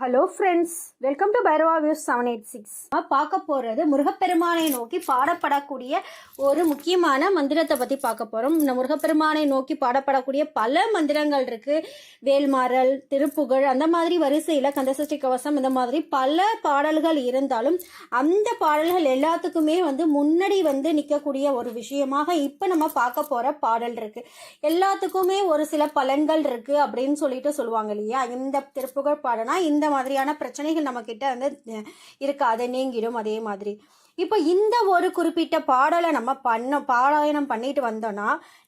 Hello friends welcome to Bhairava views seven eight six பார்க்க போகிறது முருகப்பெருமானை நோக்கி பாடப்படக்கூடிய ஒரு முக்கியமான மந்திரத்தை பற்றி பார்க்க போகிறோம் இந்த முருகப்பெருமானை நோக்கி பாடப்படக்கூடிய பல மந்திரங்கள் இருக்குது வேல்மாறல் திருப்புகழ் அந்த மாதிரி வரிசையில் கந்தசஷ்டி கவசம் இந்த மாதிரி பல பாடல்கள் இருந்தாலும் அந்த பாடல்கள் எல்லாத்துக்குமே வந்து முன்னாடி வந்து நிற்கக்கூடிய ஒரு விஷயமாக இப்போ நம்ம பார்க்க போகிற பாடல் இருக்குது எல்லாத்துக்குமே ஒரு சில பலன்கள் இருக்குது அப்படின்னு சொல்லிட்டு சொல்லுவாங்க இல்லையா? இந்த திருப்புகழ் பாடனா இந்த மாதிரியான பிரச்சனைகள் நம்ம கிட்ட வந்து இருக்காது நீங்கிடும் அதே மாதிரி. இப்போ இந்த ஒரு குறிப்பிட்ட பாடலை நம்ம பண்ண பாராயணம் பண்ணிட்டு வந்தோம்னா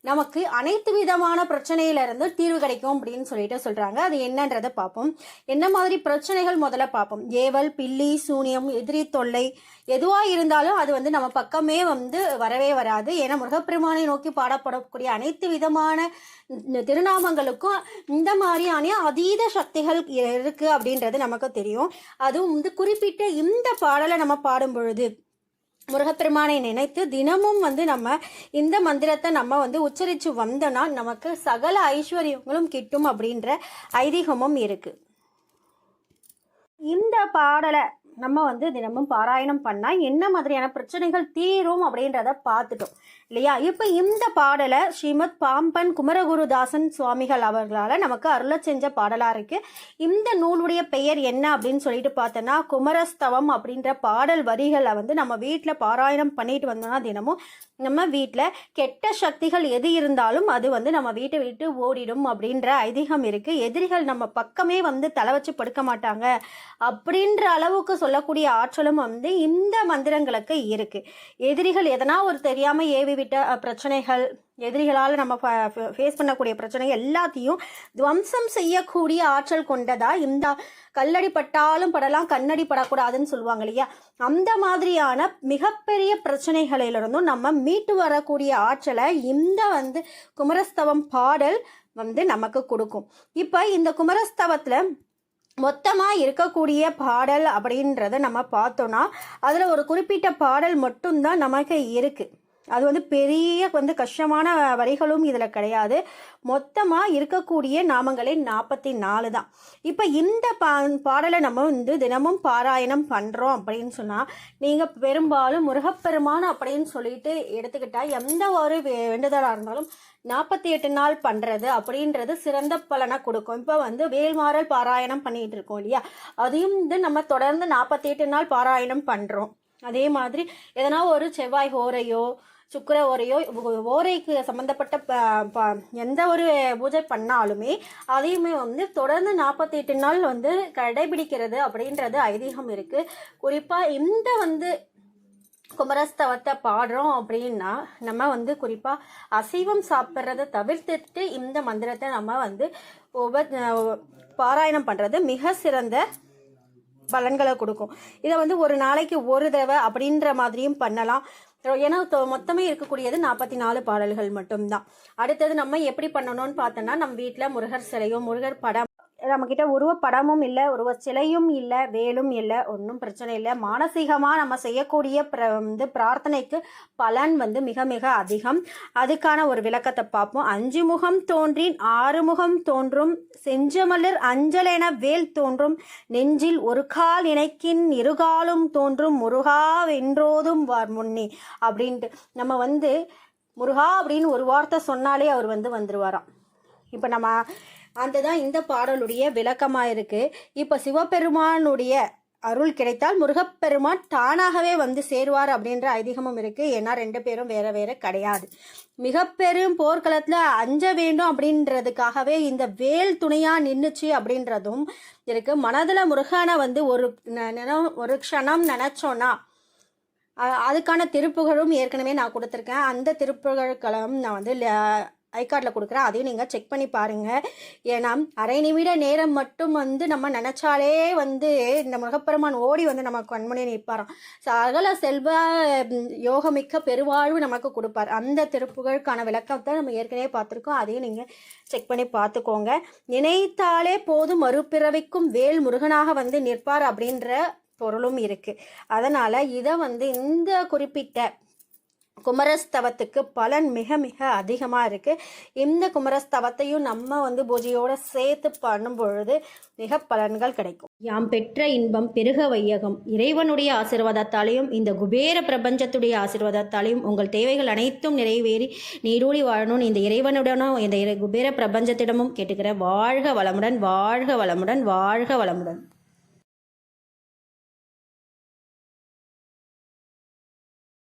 நமக்கு அனைத்து விதமான பிரச்சனையிலிருந்து தீர்வு கிடைக்கும் அப்படின்னு சொல்லிட்டு சொல்கிறாங்க அது என்னன்றதை பார்ப்போம். என்ன மாதிரி பிரச்சனைகள் முதல்ல பார்ப்போம். ஏவல் பில்லி சூனியம் எதிரி தொல்லை எதுவாக இருந்தாலும் அது வந்து நம்ம பக்கமே வந்து வரவே வராது. ஏன்னா முருகப்பெருமானை நோக்கி பாடப்படக்கூடிய அனைத்து விதமான திருநாமங்களுக்கும் இந்த மாதிரியான அதீத சக்திகள் இருக்குது அப்படின்றது நமக்கு தெரியும். அதுவும் வந்து குறிப்பிட்ட இந்த பாடலை நம்ம பாடும் பொழுது முருகப்பெருமானை நினைத்து தினமும் வந்து நம்ம இந்த மந்திரத்தை நம்ம வந்து உச்சரித்து வந்தோம்னா நமக்கு சகல ஐஸ்வர்யங்களும் கிட்டும் அப்படின்ற ஐதீகமும் இருக்குது இந்த பாடலை நம்ம வந்து தினமும் பாராயணம் பண்ணால் என்ன மாதிரியான பிரச்சனைகள் தீரும் அப்படின்றத பார்த்துட்டோம். இல்லையா? இப்போ இந்த பாடலை ஸ்ரீமத் பாம்பன் குமரகுருதாசன் சுவாமிகள் அவர்களால் நமக்கு அருள செஞ்ச பாடலாக இருக்குது இந்த நூலுடைய பெயர் என்ன அப்படின்னு சொல்லிட்டு பார்த்தோன்னா குமரஸ்தவம் அப்படின்ற பாடல் வரிகளை வந்து நம்ம வீட்டில் பாராயணம் பண்ணிட்டு வந்தோம்னா தினமும் நம்ம வீட்டில் கெட்ட சக்திகள் எது இருந்தாலும் அது வந்து நம்ம வீட்டை விட்டு ஓடிடும் அப்படின்ற ஐதீகம் இருக்குது எதிரிகள் நம்ம பக்கமே வந்து தலை வச்சு படுக்க மாட்டாங்க. அப்படின்ற அளவுக்கு சொல்லக்கூடிய ஆற்றலும் வந்து இந்த மந்திரங்களுக்கு இருக்கு. எதிரிகள் எதனா ஒரு தெரியாம ஏவி விட்ட பிரச்சனைகள் எதிரிகளால் நம்ம ஃபேஸ் பண்ணக்கூடிய பிரச்சனை எல்லாத்தையும் துவம்சம் செய்யக்கூடிய ஆற்றல் கொண்டதா இந்த கல்லடி பட்டாலும் படலாம் கண்ணடி படக்கூடாதுன்னு சொல்லுவாங்க இல்லையா? அந்த மாதிரியான மிகப்பெரிய பிரச்சனைகளிலிருந்தும் நம்ம மீட்டு வரக்கூடிய ஆற்றலை இந்த வந்து குமரஸ்தவம் பாடல் வந்து நமக்கு கொடுக்கும். இப்போ இந்த குமரஸ்தவத்தில் மொத்தமாக இருக்கக்கூடிய பாடல் அப்படின்றத நம்ம பார்த்தோன்னா அதில் ஒரு குறிப்பிட்ட பாடல் மட்டும்தான் நமக்கு இருக்குது அது வந்து பெரிய வந்து கஷ்டமான வரிகளும் இதில் கிடையாது. மொத்தமாக இருக்கக்கூடிய நாமங்களே நாற்பத்தி நாலு தான். இப்போ இந்த பா பாடலை நம்ம வந்து தினமும் பாராயணம் பண்ணுறோம் அப்படின்னு சொன்னால் நீங்கள் பெரும்பாலும் முருகப்பெருமான் அப்படின்னு சொல்லிட்டு எடுத்துக்கிட்டால் எந்த ஒரு வே- வேண்டுதலாக இருந்தாலும் நாற்பத்தி எட்டு நாள் பண்ணுறது அப்படின்றது சிறந்த பலனை கொடுக்கும். இப்போ வந்து வேல்மாறல் பாராயணம் பண்ணிகிட்டு இருக்கோம் இல்லையா? அதையும் வந்து நம்ம தொடர்ந்து நாற்பத்தி எட்டு நாள் பாராயணம் பண்ணுறோம் அதே மாதிரி எதனா ஒரு செவ்வாய் ஹோரையோ சுக்கிர ஓரையோ ஓரைக்கு சம்மந்தப்பட்ட ப- ப- எந்த ஒரு பூஜை பண்ணாலுமே அதையுமே வந்து தொடர்ந்து நாற்பத்தி எட்டு நாள் வந்து கடைபிடிக்கிறது அப்படின்றது ஐதீகம் இருக்குது குறிப்பாக இந்த வந்து குமரஸ்தவத்தை பாடுறோம் அப்படின்னா நம்ம வந்து குறிப்பாக அசைவம் சாப்பிட்றத தவிர்த்துட்டு இந்த மந்திரத்தை நம்ம வந்து உப பாராயணம் பண்ணுறது மிக சிறந்த பலன்களை கொடுக்கும். இதை வந்து ஒரு நாளைக்கு ஒரு தடவை அப்படின்ற மாதிரியும் பண்ணலாம். ஏன்னா தொ- மொத்தமே இருக்கக்கூடியது நாற்பத்தி நாலு பாடல்கள் மட்டும்தான். அடுத்தது நம்ம எப்படி பண்ணணும்னு பார்த்தோன்னா நம்ம வீட்டில் முருகர் சிலையோ முருகர் படம் நம்மக்கிட்ட உருவப்படமும் இல்லை உருவ சிலையும் இல்லை வேலும் இல்லை ஒன்றும் பிரச்சனை இல்லை. மானசீகமாக நம்ம செய்யக்கூடிய பிர வந்து பிரார்த்தனைக்கு பலன் வந்து மிக மிக அதிகம். அதுக்கான ஒரு விளக்கத்தை பார்ப்போம். அஞ்சு முகம் தோன்றின் ஆறு முகம் தோன்றும் செஞ்சமலர் அஞ்சலென வேல் தோன்றும் நெஞ்சில் ஒரு கால் இணைக்கின் இருகாலும் தோன்றும் முருகா வென்றோதும் வார் முன்னே அப்படின்ட்டு நம்ம வந்து முருகா அப்படின்னு ஒரு வார்த்தை சொன்னாலே அவர் வந்து வந்துருவாராம். இப்போ நம்ம அந்த தான் இந்த பாடலுடைய விளக்கமாக இருக்குது இப்போ சிவபெருமானுடைய அருள் கிடைத்தால் முருகப்பெருமான் தானாகவே வந்து சேருவார் அப்படின்ற ஐதீகமும் இருக்குது ஏன்னா ரெண்டு பேரும் வேற வேற கிடையாது. மிக பெரும் போர்க்களத்தில் அஞ்ச வேண்டும் அப்படின்றதுக்காகவே இந்த வேல் துணையாக நின்றுச்சு அப்படின்றதும் இருக்குது மனதில் முருகனை வந்து ஒரு ந- ஒரு க்ஷணம் நினச்சோன்னா அதுக்கான திருப்புகழும் ஏற்கனவே நான் கொடுத்துருக்கேன். அந்த திருப்புகழ்களும் நான் வந்து ஐகார்டில் கொடுக்குறேன். அதையும் நீங்கள் செக் பண்ணி பாருங்கள் ஏன்னா அரை நிமிட நேரம் மட்டும் வந்து நம்ம நினச்சாலே வந்து இந்த முகப்பெருமான் ஓடி வந்து நம்ம கண்மணி நிற்பாராம். சகல செல்வ யோகமிக்க பெருவாழ்வு நமக்கு கொடுப்பார். அந்த திருப்புகழுக்கான விளக்கத்தை நம்ம ஏற்கனவே பார்த்துருக்கோம். அதையும் நீங்கள் செக் பண்ணி பார்த்துக்கோங்க. நினைத்தாலே போதும் மறுபிறவிக்கும் வேல் முருகனாக வந்து நிற்பார் அப்படின்ற பொருளும் இருக்குது அதனால் இதை வந்து இந்த குறிப்பிட்ட குமரஸ்தவத்துக்கு பலன் மிக மிக அதிகமாக இருக்குது இந்த குமரஸ்தவத்தையும் நம்ம வந்து பூஜையோடு சேர்த்து பண்ணும் பொழுது மிக பலன்கள் கிடைக்கும். யாம் பெற்ற இன்பம் பெருக வையகம். இறைவனுடைய ஆசீர்வாதத்தாலையும் இந்த குபேர பிரபஞ்சத்துடைய ஆசீர்வாதத்தாலையும் உங்கள் தேவைகள் அனைத்தும் நிறைவேறி நீரூடி வாழணும்னு இந்த இறைவனுடனும் இந்த இறை- குபேர பிரபஞ்சத்திடமும் கேட்டுக்கிற வாழ்க வளமுடன் வாழ்க வளமுடன் வாழ்க வளமுடன்.